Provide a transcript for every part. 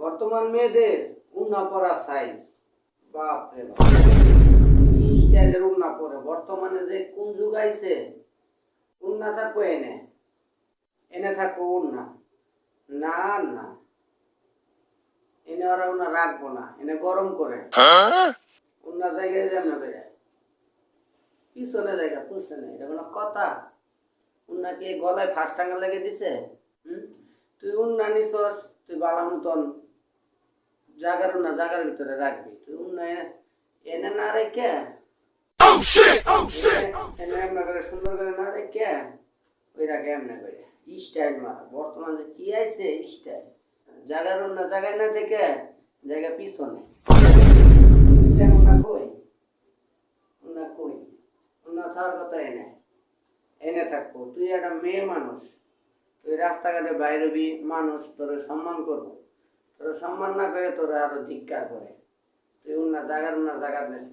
বর্তমান মেয়েদের উন্না পরা সাইজ বাপ। রে স্টাইলের উন্না পরে, বর্তমানে যে কোন যুগ আইছে, উন্না থাকব এনে। এনে থাকব উন্না। না না। এনে ওরা উন্না রাখব না, এনে গরম করে। উন্না জায়গায় যেমন করে পিছনে জায়গা, পিছনে, এটা কোনো কথা। উন্না কি গলায় ফাঁস টাঙ্গা লেগে দিছে? হুম? তুই উন্না নিছস, তুই বালা মতন জাগার না জাগার ভিতরে রাখবি। তুই উন্না এনে এনে না রেখে এনে- এনে এমনি করে সুন্দর করে না রেখে ওই রাখে এমনি করে। স্টাইল মারা। বর্তমান যে কি আইছে স্টাইল। জাগার জাগায় না থেকে জায়গা পিছনে। উন্না কই? উন্না কই? থাকার কথা এনে। এনে থাকব। তুই একটা মেয়ে মানুষ। তুই রাস্তাঘাটে বাইরবি মানুষ তোর সম্মান করব। তোর সম্মান না করে তোরা আরও ধিক্কার করে। তুই উন্না জাগার উন্না জাগার নেই।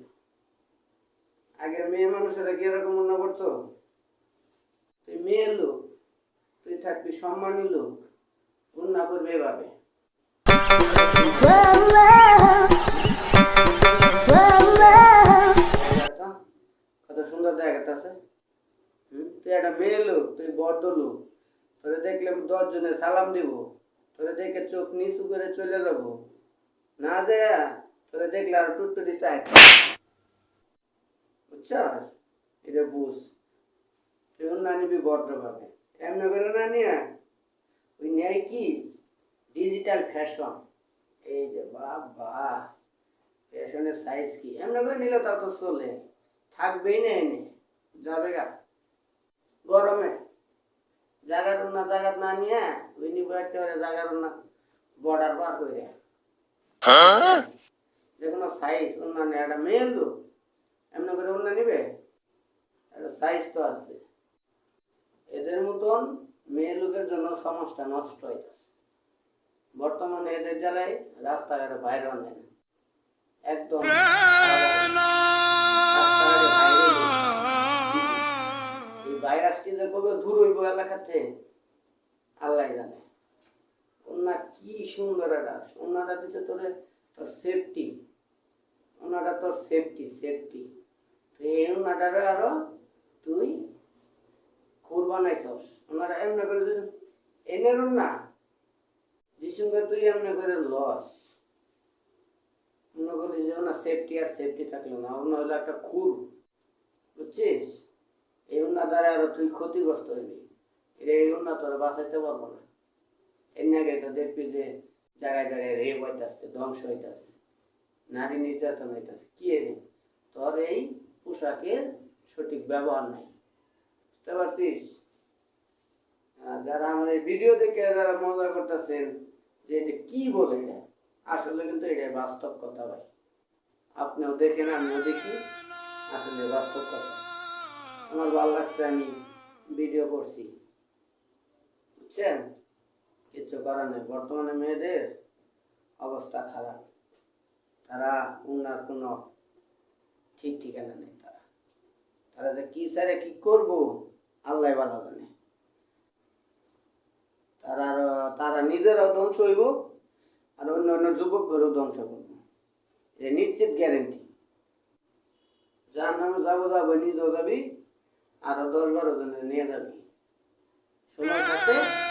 আগের মেয়ে মানুষেরা কি এরকম উন্না করতো? তুই মেয়ে লোক, তুই থাকবি সম্মানী লোক, উন্না করবে এভাবে? কত সুন্দর দেখাচ্ছে তুই একটা মেয়ে লোক, তুই বড্ড লোক। তোরে দেখলে দশ জনে সালাম দিব। তোরে দেখে চোখ নিচু করে চলে যাব। না যায় তোরে দেখলে আর টুটটুটি চাই। বুঝছস? এটা বুঝ। তুই না নিবি ভদ্র ভাবে এমনি করে না নিয়ে? ওই নেয় কি? ডিজিটাল ফ্যাশন এই যে বাবা ফ্যাশনের সাইজ কি? এমনি করে নিলে তাও তো চলে। থাকবেই না এনে। যাবে গা। গরমে। জাগার না জাগাত না নিয়ে ওই নিবো একেবারে জাগার না বর্ডার পার করে। যে কোনো সাইজ অন্যান্য একটা মেয়ে লোক এমনি করে অন্য নিবে? একটা সাইজ তো আছে। এদের মতন মেয়ে লোকের জন্য সমাজটা নষ্ট হইতেছে বর্তমানে এদের জ্বালায় রাস্তাঘাটে বাইরে না একদম ভাইরাসটি যে কবে দূর হইব এলাকাতে? আল্লাহ জানে। ওনা কি সুন্দর একটা ওনাটা দিছে তোরে তোর সেফটি ওনাটা তোর সেফটি সেফটি এই ওনাটারে আরও তুই খুর বানাইছস ওনারা এমনি করে দিছ এনের না। যিশুকে তুই এমনি করে লস। মনে করি যে ওনার সেফটি আর সেফটি থাকল না। অন্য হলো একটা খুর। বুঝছিস? এই উন্না দ্বারা আরও তুই ক্ষতিগ্রস্ত হইবি। এটা এই উন্না তোর বাঁচাইতে পারব না। এর আগে তো দেখবি যে জায়গায় জায়গায় রেপ হইতাছে, ধ্বংস হইতাছে, নারী নির্যাতন হইতাছে। কি রে? তোর এই পোশাকের সঠিক ব্যবহার নাই। বুঝতে পারছিস? যারা আমার এই ভিডিও দেখে যারা মজা করতেছেন যে এটা কি বলে এটা, আসলে কিন্তু এটা বাস্তব কথা ভাই। আপনিও দেখেন, আমিও দেখি, আসলে বাস্তব কথা। আমার ভালো লাগছে, আমি ভিডিও করছি। বুঝছেন? কিচ্ছু করার নেই। বর্তমানে মেয়েদের অবস্থা খারাপ। তারা উন্নার কোনো ঠিক ঠিকানা নেই তারা। তারা যে কি সারে কি করব, আল্লাহ ভালো জানে। তারা তারা নিজেরাও ধ্বংস হইব, আর অন্য অন্য যুবকদেরও ধ্বংস করব। এটা নিশ্চিত গ্যারেন্টি যার নামে যাব যাব, নিজেও যাবি আরও দশ বারো জনের নিয়ে যাবি সময়।